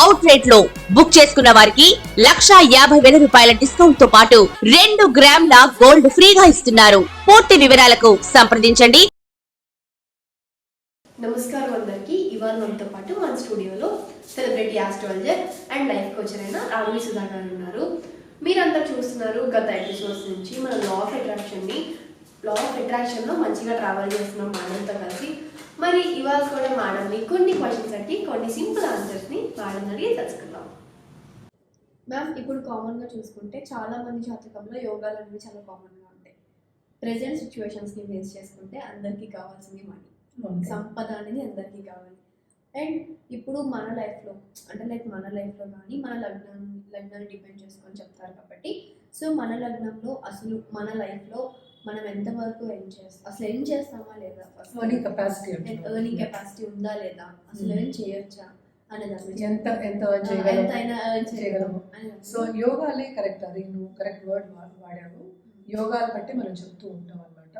అవుట్లెట్లో book చేసుకున్న వారికి లక్షా యాభై వేల రూపాయల డిస్కౌంట్తో పాటు రెండు గ్రాముల గోల్డ్ ఫ్రీగా ఇస్తున్నారు. పూర్తి వివరాలకు సంప్రదించండి. నమస్కారం అందరికి. ఇవాళ మనతో పాటు మన స్టూడియోలో celebrity astrologer and life coach అయిన రాఘవి సుధాకర్ ఉన్నారు. మీరంతా చూస్తున్నారు గత ఎపిసోడ్స్ నుంచి మన లా ఆఫ్ అట్రాక్షన్ని. లా ఆఫ్ అట్రాక్షన్లో మంచిగా ట్రావెల్ చేస్తున్నాం మనంతా కలిసి. మరి ఇవాళ కూడా మేడంని కొన్ని క్వశ్చన్స్ అడిగి కొన్ని సింపుల్ ఆన్సర్స్ని మేడం అడిగి తెలుసుకుందాం. మ్యామ్ ఇప్పుడు కామన్గా చూసుకుంటే చాలా మంది జాతకంలో యోగాలు అనేవి చాలా కామన్గా ఉంటాయి. ప్రజెంట్ సిచ్యువేషన్స్ని బేస్ చేసుకుంటే అందరికీ కావాల్సింది మనీ సంపద అనేది అందరికీ కావాలి. అండ్ ఇప్పుడు మన లైఫ్లో అంటే లైక్ మన లైఫ్లో కానీ మన లగ్నం లగ్నాన్ని డిపెండ్ చేసుకొని చెప్తారు కాబట్టి సో మన లగ్నంలో అసలు మన లైఫ్లో మనం ఎంతవరకు ఎర్న్ చేస్తాం అసలు ఎర్న్ చేస్తామా లేదా? ఎర్నింగ్ కెపాసిటీ ఎర్నింగ్ కెపాసిటీ ఉందా లేదా? అసలు Hmm. ఎర్న్ చేయొచ్చా. ఎంత ఎంత చేయగలము. Earn so. యోగాలే కరెక్ట్ అది. నువ్వు కరెక్ట్ వర్డ్ వాడావు. యోగాలు బట్టి మనం చెప్తూ ఉంటాం అనమాట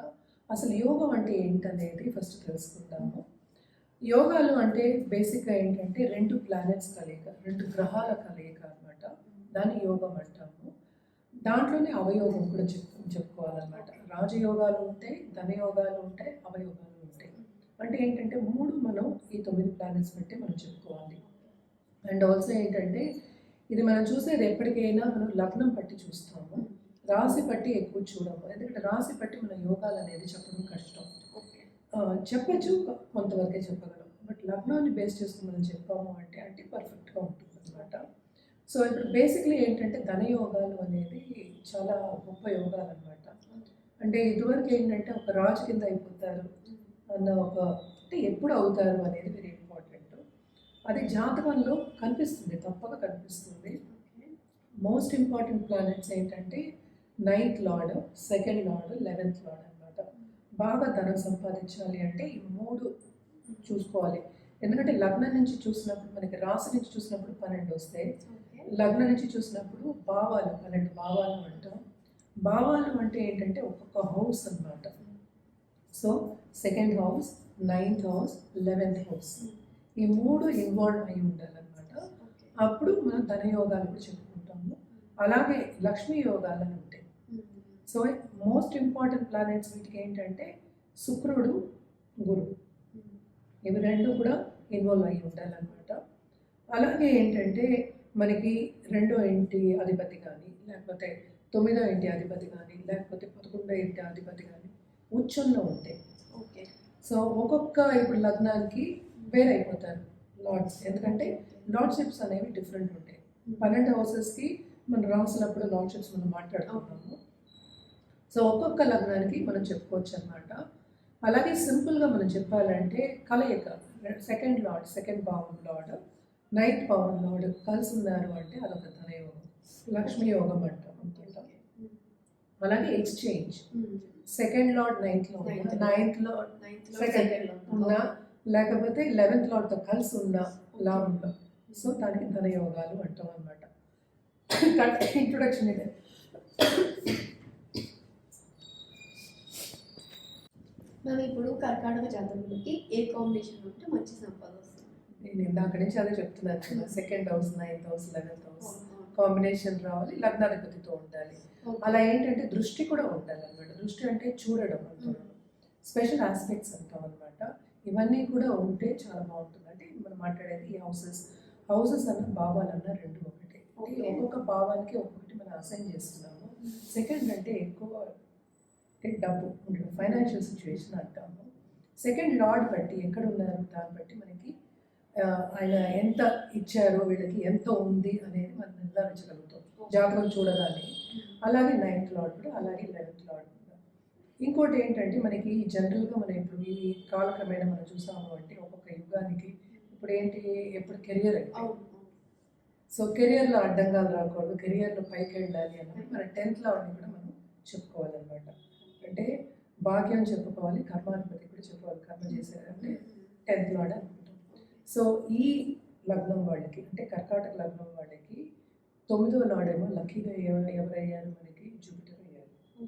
అసలు యోగం అంటే ఏంటనేది ఫస్ట్ తెలుసుకుందాము. యోగాలు అంటే బేసిక్గా ఏంటంటే రెండు ప్లానెట్స్ కలయిక రెండు గ్రహాల కలయిక అనమాట దాన్ని యోగం అంటాము. దాంట్లోనే అవయోగం కూడా చెప్పు చెప్పుకోవాలన్నమాట. రాజయోగాలు ఉంటాయి ధనయోగాలు ఉంటాయి అవయోగాలు ఉంటాయి. అంటే ఏంటంటే మూడు మనం ఈ తొమ్మిది ప్లానెట్స్ బట్టి మనం చెప్పుకోవాలి. అండ్ ఆల్సో ఏంటంటే ఇది మనం చూసేది ఎప్పటికైనా మనం లగ్నం పట్టి చూస్తాము రాశి పట్టి ఎక్కువ చూడము. ఎందుకంటే రాశి పట్టి మన యోగాలు అనేది చెప్పడం కష్టం. చెప్పచ్చు కొంతవరకే చెప్పగలం. బట్ లగ్నాన్ని బేస్ చేసుకుని మనం చెప్పాము అంటే అంటే పర్ఫెక్ట్గా ఉంటుంది అనమాట సో ఇప్పుడు బేసిక్లీ ఏంటంటే ధనయోగాలు అనేది చాలా గొప్ప యోగాలు అనమాట అంటే ఇదివరకు ఏంటంటే ఒక రాజు కింద అయిపోతారు అన్న ఒక అంటే ఎప్పుడు అవుతారు అనేది వెరీ ఇంపార్టెంట్ అది జాతకంలో కనిపిస్తుంది తప్పక కనిపిస్తుంది. మోస్ట్ ఇంపార్టెంట్ ప్లానెట్స్ ఏంటంటే ninth lord second lord eleventh lord అనమాట బాగా ధనం సంపాదించాలి అంటే ఈ మూడు చూసుకోవాలి. ఎందుకంటే లగ్నం నుంచి చూసినప్పుడు మనకి రాశి నుంచి చూసినప్పుడు పన్నెండు వస్తాయి. లగ్నం నుంచి చూసినప్పుడు భావాలు పన్నెండు భావాలు అంటాం. భావాలు అంటే ఏంటంటే ఒక్కొక్క హౌస్ అన్నమాట. So second house ninth house eleventh house ఈ మూడు ఇన్వాల్వ్ అయి ఉండాలన్నమాట. అప్పుడు మనం ధనయోగాలు కూడా చెప్పుకుంటాము. అలాగే లక్ష్మీ యోగాలు అని ఉంటాయి సో మోస్ట్ ఇంపార్టెంట్ ప్లానెట్స్ వీటికి ఏంటంటే శుక్రుడు గురు. ఇవి రెండు కూడా ఇన్వాల్వ్ అయి ఉండాలన్నమాట. అలాగే ఏంటంటే మనకి రెండో ఇంటి అధిపతి కానీ లేకపోతే తొమ్మిదో ఇంటి అధిపతి కానీ లేకపోతే పదకొండో ఇంటి అధిపతి కానీ ఉచ్చంలో ఉంటాయి ఓకే. సో ఒక్కొక్క ఇప్పుడు లగ్నానికి వేరైపోతారు లార్డ్స్. ఎందుకంటే లార్డ్షిప్స్ అనేవి డిఫరెంట్ ఉంటాయి. పన్నెండు హౌసెస్కి మనం రాసినప్పుడు లార్డ్షిప్స్ మనం మాట్లాడుకుంటాము. సో ఒక్కొక్క లగ్నానికి మనం చెప్పుకోవచ్చు అనమాట అలాగే సింపుల్గా మనం చెప్పాలంటే కలయిక సెకండ్ లార్డ్ సెకండ్ భావం లార్డ్ నైన్త్ భావం లార్డ్ కలిసి ఉన్నారు అంటే అదొక ధనయోగం లక్ష్మీ యోగం అంటాం అలాగే ఎక్స్చేంజ్ సెకండ్ లార్డ్ నైన్త్లో Ninth. Ninth lord Second. ఉన్నా లేకపోతే లెవెన్త్ లార్డ్తో కలిసి ఉన్న లాభంలో సో దానికి ధనయోగాలు అంటాం అనమాట ఇంట్రొడక్షన్ ఇదే. మేము ఇప్పుడు కర్కాటక జాతకులకి ఏ కాంబినేషన్ ఉంటే మంచి సంపద వస్తుంది. నేను ఇందాక నుంచి అదే చెప్తున్నాను second house ninth house eleventh house combination రావాలి లగ్నాధిపతితో ఉండాలి. అలా ఏంటంటే దృష్టి కూడా ఉండాలి అనమాట దృష్టి అంటే చూడడం అంటున్నాను స్పెషల్ ఆస్పెక్ట్స్ అంటాం అనమాట ఇవన్నీ కూడా ఉంటే చాలా బాగుంటుంది. అంటే మనం మాట్లాడేది ఈ హౌసెస్ హౌసెస్ అన్న భావాలన్న రెండు ఒకటి. ఒక్కొక్క భావానికి ఒక్కొక్కటి మనం అసైన్ చేస్తున్నాము. సెకండ్ అంటే ఎక్కువ అంటే డబ్బు ఉండడం ఫైనాన్షియల్ సిచ్యువేషన్ అంటాము. సెకండ్ లార్డ్ బట్టి ఎక్కడ ఉన్నారు దాన్ని బట్టి మనకి ఆయన ఎంత ఇచ్చారో వీళ్ళకి ఎంత ఉంది అనేది మనం నిర్ధారించగలుగుతాం. జాతకం చూడగానే. అలాగే నైన్త్ లార్డ్ కూడా అలాగే లెవెన్త్ లార్డ్ కూడా. ఇంకోటి ఏంటంటే మనకి జనరల్గా మనం ఇప్పుడు ఈ కాలక్రమేణా మనం చూసాము అంటే ఒక్కొక్క యుగానికి ఇప్పుడు ఏంటి ఎప్పుడు కెరియర్ సో కెరియర్లో అడ్డంగాలు రాకూడదు కెరియర్లో పైకి వెళ్ళాలి అన్నది మన టెన్త్ లార్డ్ని కూడా మనం చెప్పుకోవాలన్నమాట. అంటే భాగ్యం చెప్పుకోవాలి కర్మాధిపతి కూడా చెప్పుకోవాలి కర్మ అంటే టెన్త్ లాడ్ అనుకుంటాం సో ఈ లగ్నం వాళ్ళకి అంటే కర్కాటక లగ్నం వాళ్ళకి తొమ్మిదవ నాడేమో లక్కీగా ఎవ- ఎవరయ్యారు మనకి? జూపిటర్ అయ్యారు.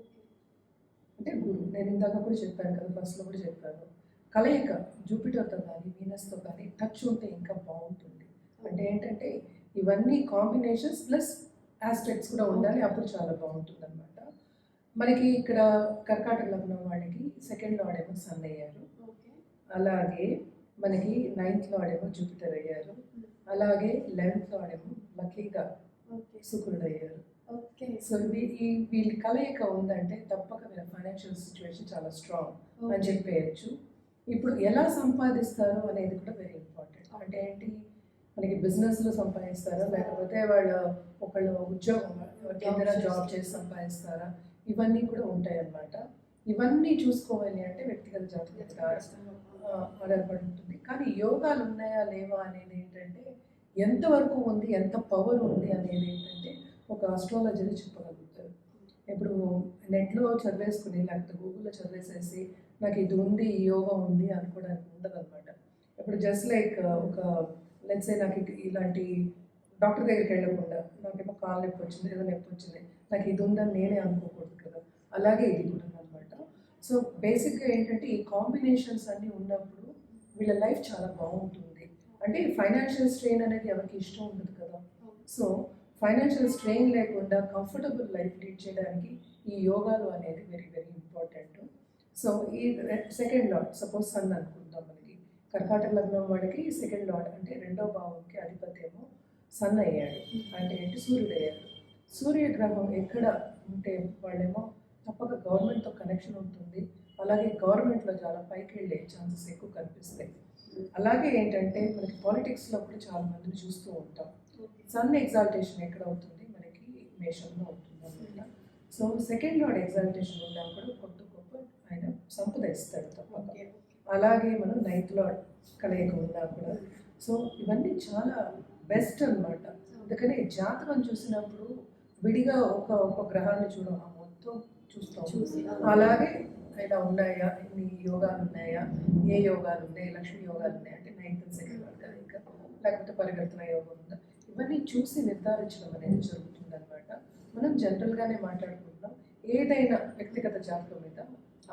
అంటే గురు నేను ఇందాక కూడా చెప్పాను కదా ఫస్ట్లో కూడా చెప్పాను. కలయిక జూపిటర్తో కానీ వీనస్తో కానీ టచ్ ఉంటే ఇంకా బాగుంటుంది. అంటే ఏంటంటే ఇవన్నీ కాంబినేషన్స్ ప్లస్ ఆస్పెక్ట్స్ కూడా ఉండాలి అప్పుడు చాలా బాగుంటుంది అనమాట మనకి ఇక్కడ కర్కాటక లగ్నం వాళ్ళకి సెకండ్ ఏమో సన్ అయ్యారు. అలాగే మనకి నైన్త్ ఏమో జూపిటర్ అయ్యారు. అలాగే లెవెన్త్ ఏమో లక్కీగా శుక్రుడు అయ్యారు. ఓకే సో ఈ వీళ్ళ కలయిక ఉందంటే తప్పక వీళ్ళ ఫైనాన్షియల్ సిచ్యువేషన్ చాలా స్ట్రాంగ్ అని చెప్పేయచ్చు. ఇప్పుడు ఎలా సంపాదిస్తారు అనేది కూడా వెరీ ఇంపార్టెంట్ అంటే ఏంటి? మనకి బిజినెస్లో సంపాదిస్తారా? లేకపోతే వాళ్ళు ఒకళ్ళు ఉద్యోగం ఏదైనా జాబ్ చేసి సంపాదిస్తారా? ఇవన్నీ కూడా ఉంటాయి అన్నమాట ఇవన్నీ చూసుకోవాలి అంటే వ్యక్తిగత జాతకం. ఆధారపడి ఉంటుంది. కానీ యోగాలు ఉన్నాయా లేవా అనేది ఏంటంటే ఎంతవరకు ఉంది ఎంత పవర్ ఉంది అనేది ఏంటంటే ఒక ఆస్ట్రాలజీని చెప్పగలుగుతారు. ఇప్పుడు నెట్లో చదివేసుకుని లేకపోతే గూగుల్లో చదివేసేసి నాకు ఇది ఉంది ఈ యోగా ఉంది అనుకోవడానికి ఉండదు అనమాట ఇప్పుడు జస్ట్ లైక్ ఒక లెట్సే నాకు ఇలాంటి డాక్టర్ దగ్గరికి వెళ్ళకుండా నాకేమో కాలు నొప్పి వచ్చింది ఏదో నొప్పి వచ్చింది నాకు ఇది ఉందని నేనే అనుకోకూడదు కదా. అలాగే ఇది కూడా. సో బేసిక్గా ఏంటంటే ఈ కాంబినేషన్స్ అన్నీ ఉన్నప్పుడు వీళ్ళ లైఫ్ చాలా బాగుంటుంది. అంటే ఫైనాన్షియల్ స్ట్రెయిన్ అనేది ఎవరికి ఇష్టం ఉండదు కదా. సో ఫైనాన్షియల్ స్ట్రెయిన్ లేకుండా కంఫర్టబుల్ లైఫ్ లీడ్ చేయడానికి ఈ యోగాలు అనేది వెరీ వెరీ ఇంపార్టెంట్. సో ఈ సెకండ్ లాట్ సపోజ్ సన్ అనుకుందాం మనకి. కర్కాటక లగ్నం వాడికి సెకండ్ లాట్ అంటే రెండో భావంకి అధిపత్యము సన్ అయ్యాడు. అంటే ఏంటి? సూర్యుడు అయ్యాడు. సూర్యగ్రహం ఎక్కడ ఉంటే వాళ్ళేమో తప్పక గవర్నమెంట్తో కనెక్షన్ ఉంటుంది. అలాగే గవర్నమెంట్లో చాలా పైకి వెళ్ళే ఛాన్సెస్ ఎక్కువ కనిపిస్తాయి. అలాగే ఏంటంటే మనకి పాలిటిక్స్లో కూడా చాలా మందిని చూస్తూ ఉంటాం. సన్ ఎగ్జాల్టేషన్ ఎక్కడ అవుతుంది? మనకి మేషంలో అవుతుంది అనమాట సో సెకండ్ లార్డ్ ఎగ్జాల్టేషన్ ఉన్నా కూడా కొత్త గొప్ప ఆయన సంపద ఇస్తాడు తప్పక అలాగే మనం నైన్త్ లార్డ్ కలయిక ఉన్నా కూడా. సో ఇవన్నీ చాలా బెస్ట్ అన్నమాట. అందుకని జాతకం చూసినప్పుడు విడిగా ఒక ఒక గ్రహాన్ని చూడం ఆ మొత్తం చూస్తాం చూసి అలాగే ఇలా ఉన్నాయా? ఇన్ని యోగాలు ఉన్నాయా? ఏ యోగాలు ఉన్నాయి? లక్ష్మీ యోగాలు ఉన్నాయి? అంటే నైన్త్ సెకండ్ లార్డ్ కలయిక లేకపోతే పరివర్తన యోగం ఉందా? ఇవన్నీ చూసి నిర్ధారించడం అనేది జరుగుతుంది అనమాట మనం జనరల్గానే మాట్లాడుకుంటున్నాం. ఏదైనా వ్యక్తిగత జాతకం మీద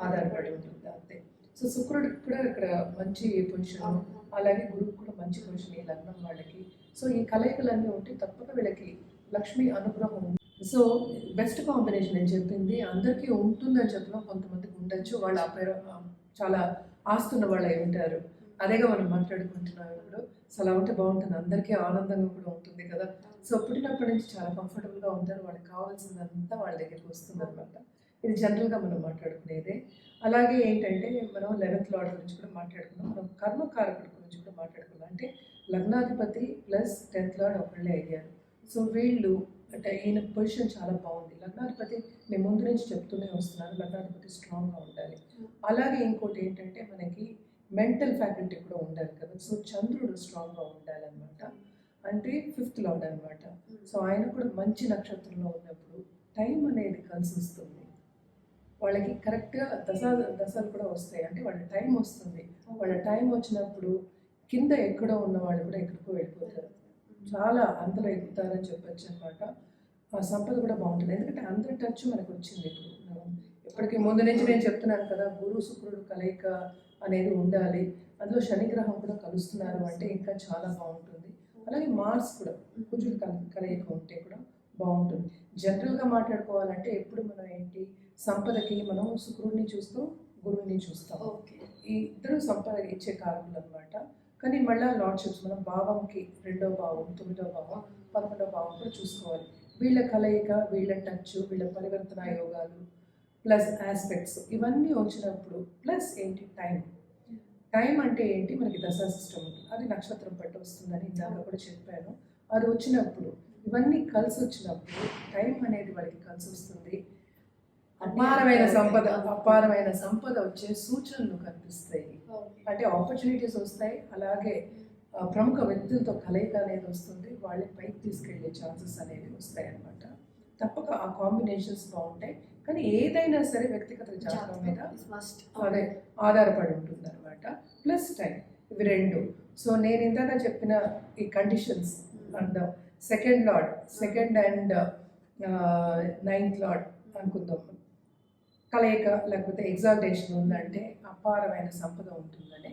ఆధారపడి ఉంటుంది? అంతే. సో శుక్రుడికి కూడా ఇక్కడ మంచి పొజిషన్. అలాగే గురువు కూడా మంచి పొజిషన్. ఈ లగ్నం వాళ్ళకి. సో ఈ కలయికలన్నీ ఉంటే తప్పక వీళ్ళకి లక్ష్మి అనుగ్రహం ఉంది. సో బెస్ట్ కాంబినేషన్ నేను చెప్పింది. అందరికీ ఉంటుందని చెప్పడం కొంతమందికి ఉండొచ్చు. వాళ్ళు పేరు చాలా ఆస్తున్న వాళ్ళు అయి ఉంటారు. అదేగా మనం మాట్లాడుకుంటున్నాం ఇప్పుడు. సో అలా ఉంటే బాగుంటుంది. అందరికీ ఆనందంగా కూడా ఉంటుంది కదా. సో పుట్టినప్పటి నుంచి చాలా కంఫర్టబుల్గా ఉంటారు. వాళ్ళకి కావాల్సిందంతా వాళ్ళ దగ్గరికి వస్తుంది అనమాట ఇది జనరల్గా మనం మాట్లాడుకునేదే. అలాగే ఏంటంటే మనం లెవెన్త్ లార్డ్ గురించి కూడా మాట్లాడుకున్నాం. మనం కర్మకారకుడి గురించి కూడా మాట్లాడుకున్నాం. అంటే లగ్నాధిపతి ప్లస్ టెన్త్ లార్డ్ ఒకళ్ళే అయ్యారు. సో వీళ్ళు అంటే ఈయన పొజిషన్ చాలా బాగుంది. లగ్నాధిపతి నేను ముందు నుంచి చెప్తూనే వస్తున్నాను లగ్నాధిపతి స్ట్రాంగ్గా ఉండాలి. అలాగే ఇంకోటి ఏంటంటే మనకి మెంటల్ ఫ్యాకల్టీ కూడా ఉండాలి కదా. సో చంద్రుడు స్ట్రాంగ్గా ఉండాలన్నమాట. అంటే ఫిఫ్త్ లాడ్ అనమాట సో ఆయన కూడా మంచి నక్షత్రంలో ఉన్నప్పుడు టైం అనేది కలిసి వస్తుంది వాళ్ళకి కరెక్ట్గా దశ దశలు కూడా వస్తాయి. అంటే వాళ్ళ టైం వస్తుంది. వాళ్ళ టైం వచ్చినప్పుడు కింద ఎక్కడో ఉన్న వాళ్ళు కూడా ఎక్కడికో వెళ్ళిపోతారు. చాలా అంతలో ఎక్కుతారని చెప్పొచ్చు అనమాట ఆ సంపద కూడా బాగుంటుంది. ఎందుకంటే అందరి టచ్ మనకు వచ్చింది ఇప్పుడు ఇప్పటికీ ముందు నుంచి నేను చెప్తున్నాను కదా గురు శుక్రుడు కలయిక అనేది ఉండాలి. అందులో శనిగ్రహం కూడా కలుస్తున్నారు అంటే ఇంకా చాలా బాగుంటుంది. అలాగే మార్స్ కూడా కుజుడు కల కలయిక ఉంటే కూడా బాగుంటుంది. జనరల్గా మాట్లాడుకోవాలంటే ఎప్పుడు మనం ఏంటి సంపదకి మనం శుక్రుడిని చూస్తూ గురువుని చూస్తాం. ఈ ఇద్దరు సంపద ఇచ్చే కారకులు అనమాట కానీ మళ్ళీ లార్డ్షిప్స్ మనం భావంకి రెండో భావం తొమ్మిదో భావం పదకొండో భావం కూడా చూసుకోవాలి. వీళ్ళ కలయిక వీళ్ళ టచ్ వీళ్ళ పరివర్తన యోగాలు ప్లస్ ఆస్పెక్ట్స్ ఇవన్నీ వచ్చినప్పుడు ప్లస్ ఏంటి? టైం టైం అంటే ఏంటి? మనకి దశా సిస్టమ్ ఉంటుంది. అది నక్షత్రం పట్టు వస్తుందని ఇందాక కూడా చెప్పాను. అది వచ్చినప్పుడు ఇవన్నీ కలిసి వచ్చినప్పుడు టైం అనేది వాళ్ళకి కలిసి వస్తుంది. అపారమైన సంపద అపారమైన సంపద వచ్చే సూచనలు కనిపిస్తాయి. అంటే ఆపర్చునిటీస్ వస్తాయి. అలాగే ప్రముఖ వ్యక్తులతో కలయిక అనేది వస్తుంది వాళ్ళని పైకి తీసుకెళ్ళే ఛాన్సెస్ అనేవి వస్తాయి అన్నమాట. తప్పక ఆ కాంబినేషన్స్ బాగుంటాయి. కానీ ఏదైనా సరే వ్యక్తిగత జాతకం మీద అదే ఆధారపడి ఉంటుంది అనమాట ప్లస్ టైం ఇవి రెండు. సో నేను ఇందాక చెప్పిన ఈ conditions and second lord second and ninth lord అనుకుందాం. కలయిక లేకపోతే ఎగ్జాల్టేషన్ ఉందంటే అపారమైన సంపద ఉంటుందని